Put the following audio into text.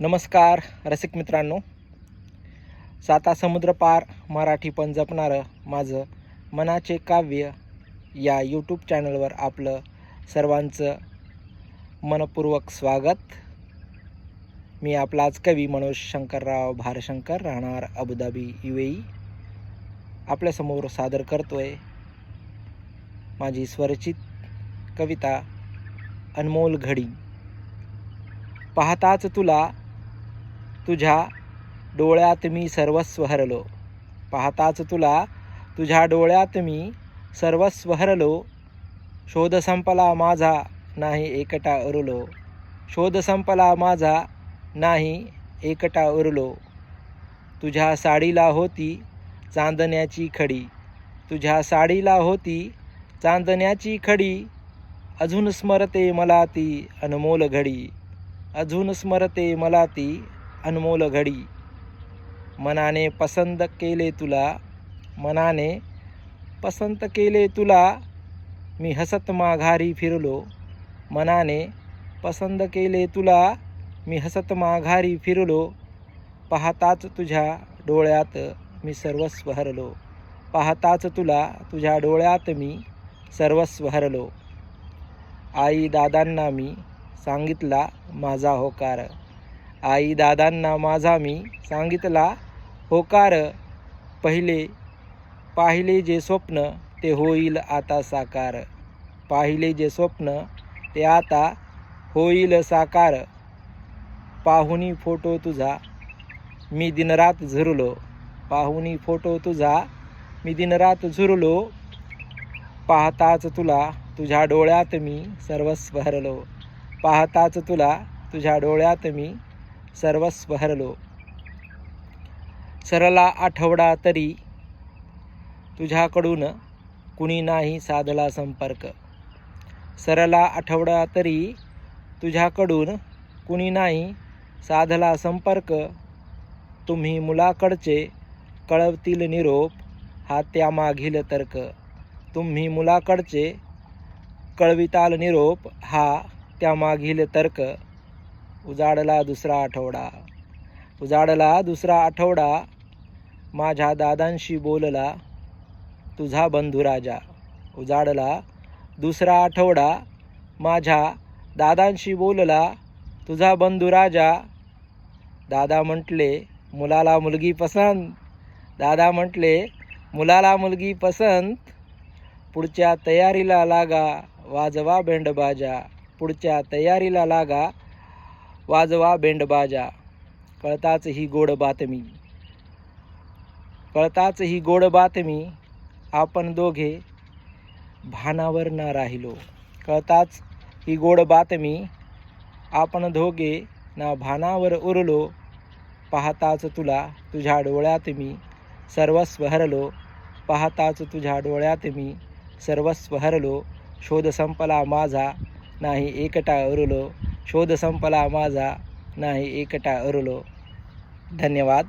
नमस्कार रसिक मित्रांनो. साता समुद्र पार मराठी पण जपणारं माझं मनाचे काव्य या यूट्यूब चॅनलवर आपलं सर्वांचं मनपूर्वक स्वागत. मी आपलाच कवी मनोज शंकरराव भारशंकर राहणार अबुधाबी यू ए आपल्यासमोर सादर करतोय माझी स्वरचित कविता अनमोल घडी. पाहताच तुला तुझ्या डोळ्यात मी सर्वस्व हरलो. पाहताच तुला तुझ्या डोळ्यात मी सर्वस्व हरलो. शोध संपला माझा नाही एकटा उरलो. शोध संपला माझा नाही एकटा उरलो. तुझ्या साडीला होती चांदण्याची खडी. तुझ्या साडीला होती चांदण्याची खडी. अजून स्मरते मला ती अनमोल घडी. अजून स्मरते मला ती अनमोल घडी. मनाने पसंत केले तुला. मनाने पसंत केले तुला. मी हसत माघारी फिरलो. मनाने पसंत केले तुला. मी हसत माघारी फिरलो. पाहताच तुझ्या डोळ्यात मी सर्वस्व हरलो. पाहताच तुला तुझ्या डोळ्यात मी सर्वस्व हरलो. आई दादांना मी सांगितला माझा होकार आई दादांना माझा मी सांगितला होकार पहिले पाहिले जे स्वप्न ते होईल आता साकार. पाहिले जे स्वप्न ते आता होईल साकार. पाहुनी फोटो तुझा मी दिनरात झुरलो. पाहुनी फोटो तुझा मी दिनरात झुरलो. पाहताच तुला तुझ्या डोळ्यात मी सर्वस्व हरलो. पाहताच तुला तुझ्या डोळ्यात मी सर्वस्व हरलो सरला आठवडा तरी तुझ्याकडून कुणी नाही साधला संपर्क. सरला आठवडा तरी तुझ्याकडून कुणी नाही साधला संपर्क. तुम्ही मुलाकडचे कळवतील निरोप हा त्यामागील तर्क. तुम्ही मुलाकडचे कळविताल निरोप हा त्यामागील तर्क. उजाडला दुसरा आठवडा. उजाडला दुसरा आठवडा माझ्या दादांशी बोलला तुझा बंधू राजा. उजाडला दुसरा आठवडा माझ्या दादांशी बोलला तुझा बंधू राजा. दादा म्हटले मुलाला मुलगी पसंत. दादा म्हटले मुलाला मुलगी पसंत. पुढच्या तयारीला लागा वाजवा बेंडबाजा पुढच्या तयारीला लागा वाजवा बेंडबाजा कळताच ही गोड बातमी कळताच ही गोड बातमी आपण दोघे भानावर ना राहिलो. कळताच ही गोड बातमी आपण दोघे ना भानावर उरलो. पाहताच तुला तुझ्या डोळ्यात मी सर्वस्व हरलो. पाहताच तुझ्या डोळ्यात मी सर्वस्व हरलो. शोध संपला माझा नाही एकटा उरलो. शोध संपला माझा. नाही एकटा अरलो. धन्यवाद.